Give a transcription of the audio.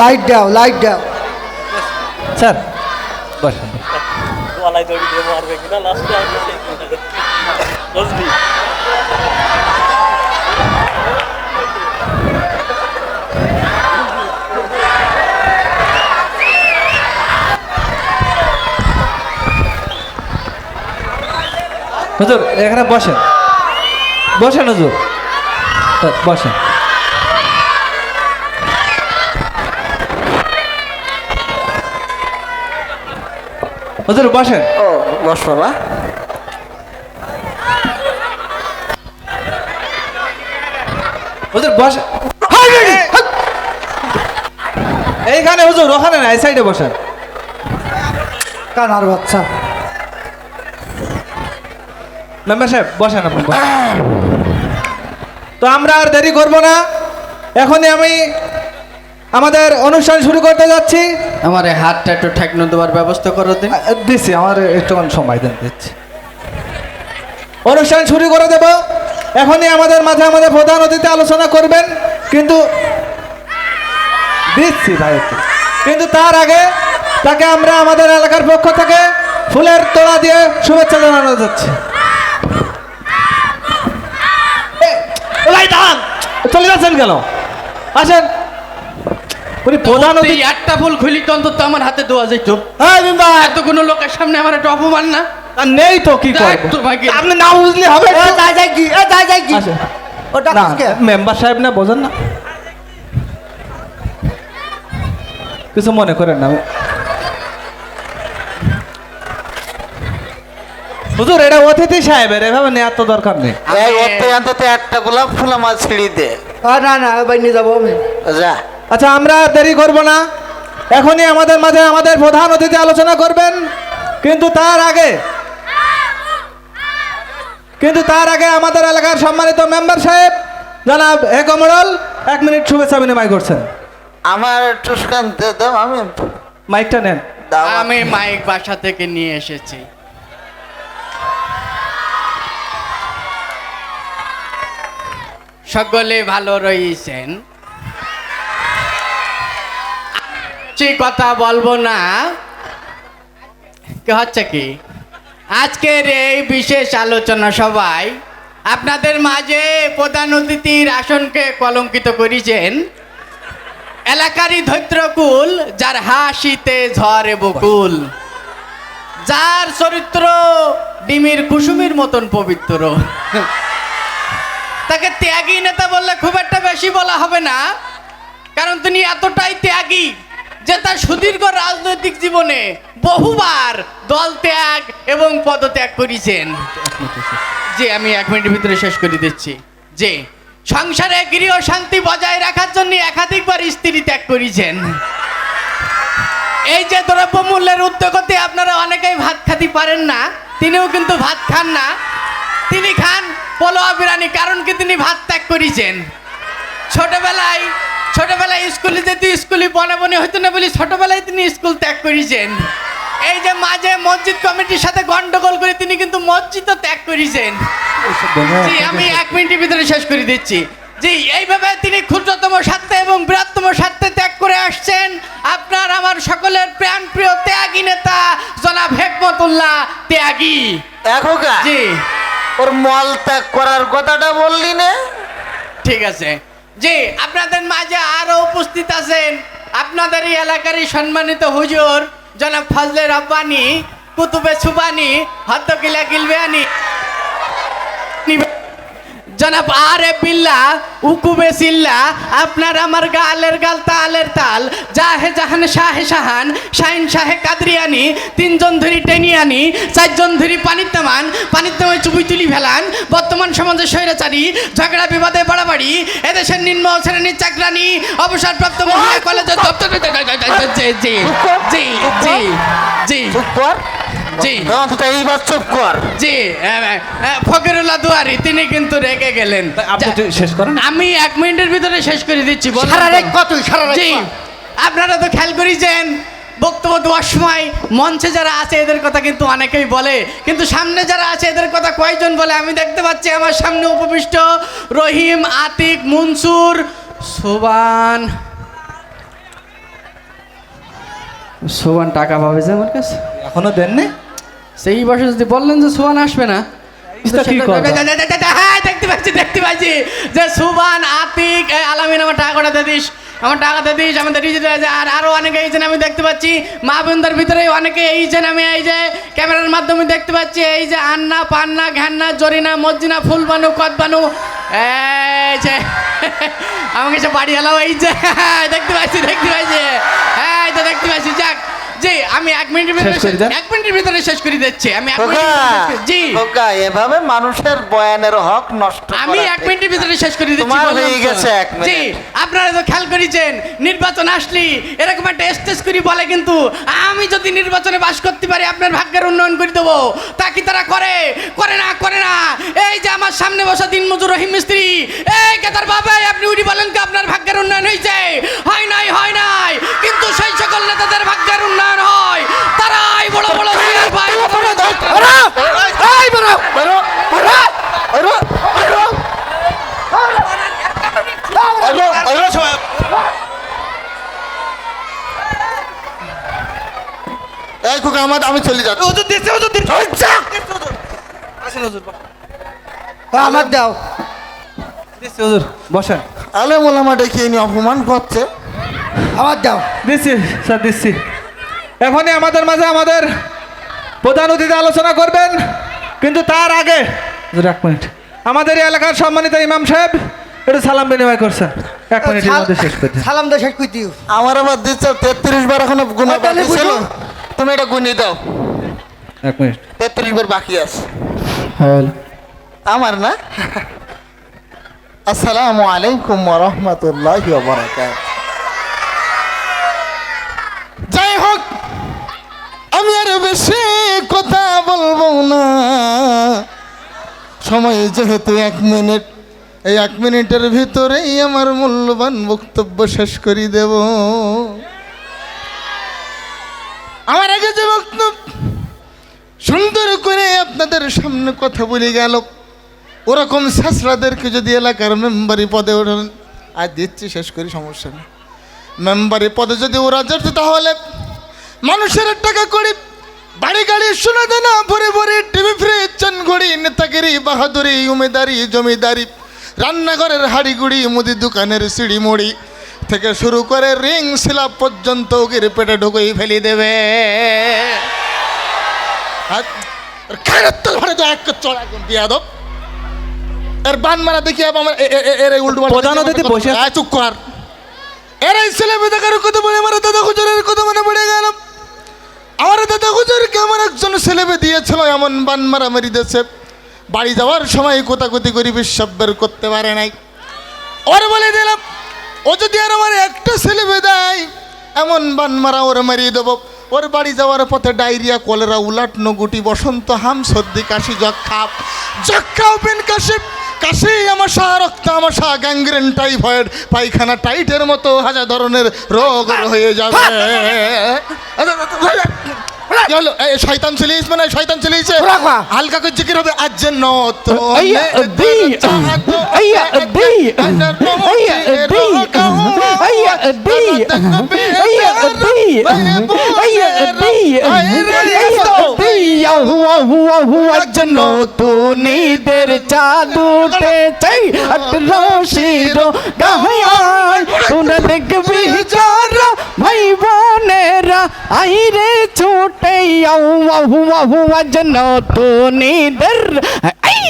Light দাও light দাও sir বসেন গলায় দড়ি দিয়ে মারবে কিনা লাস্টে আমি বুঝলি হুজুর এখানে বসেন। বসেন হুজুর বসেন। হুজুর বসেন ও বস বাবা। হুজুর বসেন এইখানে হুজুর ওখানে না এই সাইডে বসেন কানার বাচ্চা। মেম্বার সাহেব বসেন আপনি বসেন। তো আমরা আর দেরি করব না। এখনই আমি আমাদের অনুষ্ঠান শুরু করতে যাচ্ছি। আমার হাতটা একটু ঠেকনো দেওয়ার ব্যবস্থা করো দিন। দিচ্ছি আমার একটু সময় দেন দিচ্ছি। অনুষ্ঠান শুরু করে দেব। এখনই আমাদের মাঝে আমাদের প্রধান অতিথি আলোচনা করবেন কিন্তু দিচ্ছি ভাই কিন্তু তার আগে তাকে আমরা আমাদের এলাকার পক্ষ থেকে ফুলের তোড়া দিয়ে শুভেচ্ছা জানানো যাচ্ছে। চলে যাচ্ছেন কেন? আসেন। উনি প্রধান অতিথি একটা ফুল খুলি অন্তত আমার হাতে দেওয়া যেত। হ্যাঁ বিম্বা এত কোনো লোকের সামনে আমার একটা অপমান না? আর নেই তো কি দেখ করব? তো ভাগ্যে। আপনি না বুঝলে হবে যাই যাই কি যাই যাই কি? ওটা মেম্বার সাহেব না বোঝেন না। কিছু মনে করেন না। হুজুর এটা অতিথি সাহেবের এভাবে নেওয়ার তো দরকার নেই। অন্তত একটা গোলাপ ফুল আমার ছিঁড়ি দে। না না নিয়ে যাব আমি। যা। আচ্ছা আমরা আর দেরি করব না। এখনই আমাদের মাঝে আমাদের প্রধান অতিথি আলোচনা করবেন। কিন্তু তার আগে কিন্তু তার আগে আমাদের এলাকার সম্মানিত মেম্বার সাহেব জনাব এ কমরল এক মিনিট শুভেচ্ছা বিনিময় করছেন। আমার টুসকান দে দাও আমি মাইকটা নেন। দাও। আমি মাইক বাসা থেকে নিয়ে এসেছি। সকলে ভালো রয়েছেন। সে কথা বলব না। হচ্ছে কি? আজকের এই বিশেষ আলোচনা সবাই আপনাদের মাঝে প্রধান অতিথির আসনকে কলঙ্কিত করেছেন এলাকারই ধৈত্রকুল যার হাসিতে ঝরে বকুল, যার চরিত্র ডিমির কুসুমির মতন পবিত্র। তাকে ত্যাগী নেতা বললে খুব একটা বেশি বলা হবে না, কারণ তিনি এতটাই ত্যাগী যে তার সুদীর্ঘ রাজনৈতিক জীবনে বহুবার দল ত্যাগ এবং পদত্যাগ করেছেন। যে আমি এক মিনিটের ভিতরে শেষ করে দিচ্ছি। যে সংসারে গৃহ শান্তি বজায় রাখার জন্য একাধিকবার স্ত্রী ত্যাগ করেছেন। এই যে দ্রব্যমূল্যের উদ্যোগতে আপনারা অনেকেই ভাত খাতে পারেন না, তিনিও কিন্তু ভাত খান না। তিনি খান পোলোয়া বিরানি কারণ কি তিনি ভাত ত্যাগ করেছেন। ছোটবেলায় ছোটবেলায় স্কুলে যেতে স্কুলে বনে বনে হইতো না বলি ছোটবেলায় তিনি স্কুল ত্যাগ করেছেন। এই যে মাঝে মসজিদ কমিটির সাথে গন্ডগোল করে তিনি কিন্তু মসজিদও ত্যাগ করেছেন। জি আমি এক মিনিটের ভিতরে শেষ করে দিচ্ছি। জি এইভাবে তিনি ক্ষুদ্রতম স্বার্থে এবং বৃহত্তম স্বার্থে ত্যাগ করে আসছেন। আপনার আমার সকলের প্রাণ প্রিয় ত্যাগী নেতা জনাব হেকমতুল্লাহ ত্যাগী। দেখো জি। ওর মল ত্যাগ করার কথাটা বললি না। ঠিক আছে। জি, আপনাদের মাঝে আরও উপস্থিত আছেন আপনাদের এই এলাকারই সম্মানিত হুজুর, জনাব ফজলে রব্বানি, কুতুবে সুবানি হতকিলা গিলবেয়ানি। জনাব আর বিল্লা উকুবে সিল্লা আপনার আমার গালের গাল তালের তাল জাহে জাহান শাহে শাহান শাহিন শাহে কাদরিয়ানি তিনজন ধরি টেনিয়ানি চারজন ধরি পানির তেমান পানির তেমায় তুলি ফেলান বর্তমান সমাজে স্বৈরাচারী ঝগড়া বিবাদে বাড়াবাড়ি এদেশের নিম্ন শ্রেণির চাকরানি অবসরপ্রাপ্ত মহিলা কলেজের দপ্তর জি জি জি জি জি জি। অন্তত এইবার চুপ কর। জি ফকিরুল্লাহ দুয়ারি তিনি কিন্তু রেগে গেলেন। আপনি শেষ করেন? আমি এক মিনিটের ভিতরে শেষ করে দিচ্ছি সারা তো। রাত সারা জি। আপনারা তো খেয়াল করেছেন বক্তব্য দেওয়ার সময় মঞ্চে যারা আছে এদের কথা কিন্তু অনেকেই বলে। কিন্তু সামনে যারা আছে এদের কথা কয়জন বলে? আমি দেখতে পাচ্ছি আমার সামনে উপবিষ্ট রহিম আতিক মনসুর সুবান। সোহান টাকা পাবে যে আমার কাছে? এখনও দেননি? সেই বছর যদি বললেন যে সোহান আসবে না? হ্যাঁ দেখতে পাচ্ছি দেখতে পাচ্ছি যে সুবান আতিক আলামিন আমার টাকাটা দিস আমার দিস আমাদের ডিজিটাল আছে আর আরও অনেকে এইছেন আমি দেখতে পাচ্ছি মা বোনদের ভিতরে অনেকে এইছেন আমি এই যে ক্যামেরার মাধ্যমে দেখতে পাচ্ছি এই যে আন্না পান্না জরিনা মজ্জিনা ফুলবানু কদবানু এই যে আমাকে সে বাড়ি এলাও এই যে দেখতে পাচ্ছি দেখতে পাচ্ছি হ্যাঁ এই তো দেখতে পাচ্ছি যাক জি আমি এক মিনিটের ভিতরে শেষ করে দেন। এক মিনিটের ভিতরে শেষ করে দিচ্ছি। আমি এক মিনিটের জি। খোকা এভাবে মানুষের বয়ানের হক নষ্ট আমি এক মিনিটের ভিতরে শেষ করে দিচ্ছি তোমার হয়ে গেছে এক মিনিট। জি আপনারা তো খেয়াল করেছেন নির্বাচন আসলি এরকম একটা স্টেজ করি বলে কিন্তু আমি যদি নির্বাচনে বাস করতে পারি আপনার ভাগ্যের উন্নয়ন করে দেবো। তা কি তারা করে? করে না করে না। এই যে আমার সামনে বসা দিন মজুর রহিম মিস্ত্রি এই কেতার বাবা আপনি উনি বলেন কি আপনার ভাগ্যের উন্নয়ন হয়েছে? নেতাদের ভাগ্যের উন্নয়ন হয়। তারাই বড় বড় চেয়ার পায় এই আমার আমি চলে যাচ্ছি। হুজুর দিচ্ছে হুজুর দিচ্ছে। আসেন হুজুর আমার দাও। দিচ্ছে হুজুর বসেন। আলে মোলামা ডেকে নিয়ে অপমান করছে। আমার দাও। দিচ্ছি স্যার দিচ্ছি। এখনই আমাদের মাঝে আমাদের প্রধান অতিথি আলোচনা করবেন কিন্তু তার আগে এক মিনিট। আমাদের এই এলাকার সম্মানিত ইমাম সাহেব একটু সালাম বিনিময় করছেন এক মধ্যে শেষ করতে সালাম দে শেষ করতে আমার আবার দিচ্ছে তেত্রিশ বার এখনও গুণা বাকি ছিল। তুমি এটা গুনি দাও। এক মিনিট। তেত্রিশ বার বাকি আছে। হ্যাঁ। আমার না? আসসালামু আলাইকুম রহমতুল্লাহ বারাকাত যাই হোক আমি আর বেশি কথা বলব না। সময় যেহেতু এক মিনিট, এই এক মিনিটের ভিতরেই আমার মূল্যবান বক্তব্য শেষ করি দেব। আমার আগে যে বক্তব্য, সুন্দর করে আপনাদের সামনে কথা বলে গেল। ওরকম শাসরাদেরকে যদি এলাকার মেম্বারি পদে ওঠেন, আর দিচ্ছি শেষ করি, সমস্যা নেই। মেম্বারি পদে যদি ওরা যেত তাহলে মানুষের টাকা করে বাড়ি গাড়ি শোনা দেনা ভরে ভরে টিভি ফ্রিজ চান ঘড়ি নেতাগিরি বাহাদুরি উমেদারি জমিদারি। রান্নাঘরের হাড়িগুড়ি মুদি দোকানের সিঁড়ি মুড়ি থেকে শুরু করে রিং শিলা পর্যন্ত ওগির পেটে ঢুকেই ফেলি দেবে। এর বান মারা দেখি আমার এর উল্টো পাল্টা প্রধান অতিথি বসে আয় চুপ কর। এর এই ছেলে বেদাকার কথা বলে আমার দাদা হুজুরের কথা মনে পড়ে গেল। আমার দাদা হুজুরকে আমার একজন ছেলে মেয়ে দিয়েছিল এমন বান মারামারি দেশে বাড়ি যাওয়ার সময় কোতাকুতি করি বিশ্বাস করতে পারে নাই ওর বলে দিলাম ও যদি আর আমার একটা ছেলেবে দেয় এমন বান মারা ওর মারিয়ে দেবো ওর বাড়ি যাওয়ার পথে ডায়রিয়া কলেরা উলাটনো গুটি বসন্ত হাম সর্দি কাশি যক্ষা যক্ষা ওপেন কাশি কাশি আমাশা রক্ত আমাশা গ্যাংগ্রেন টাইফয়েড পায়খানা টাইটের মতো হাজার ধরনের রোগ হয়ে যাবে কি হলো? এই শয়তান চলিস মানে শয়তান চলিয়েছে রাখবা। হালকা করে জিকির হবে আজ যেন তো আইয়া, দি, আইয়া, দি, আইয়া, দি, আইয়া, দি, আইয়া, দি, আইয়া, দি, আইয়া, চাঁদ উঠেছে, আঠারো গাহায়, তোরা দেখবি যারা ভাই বোনেরা আইরে ছুটে আহু আহু আজ নতুনিদের আই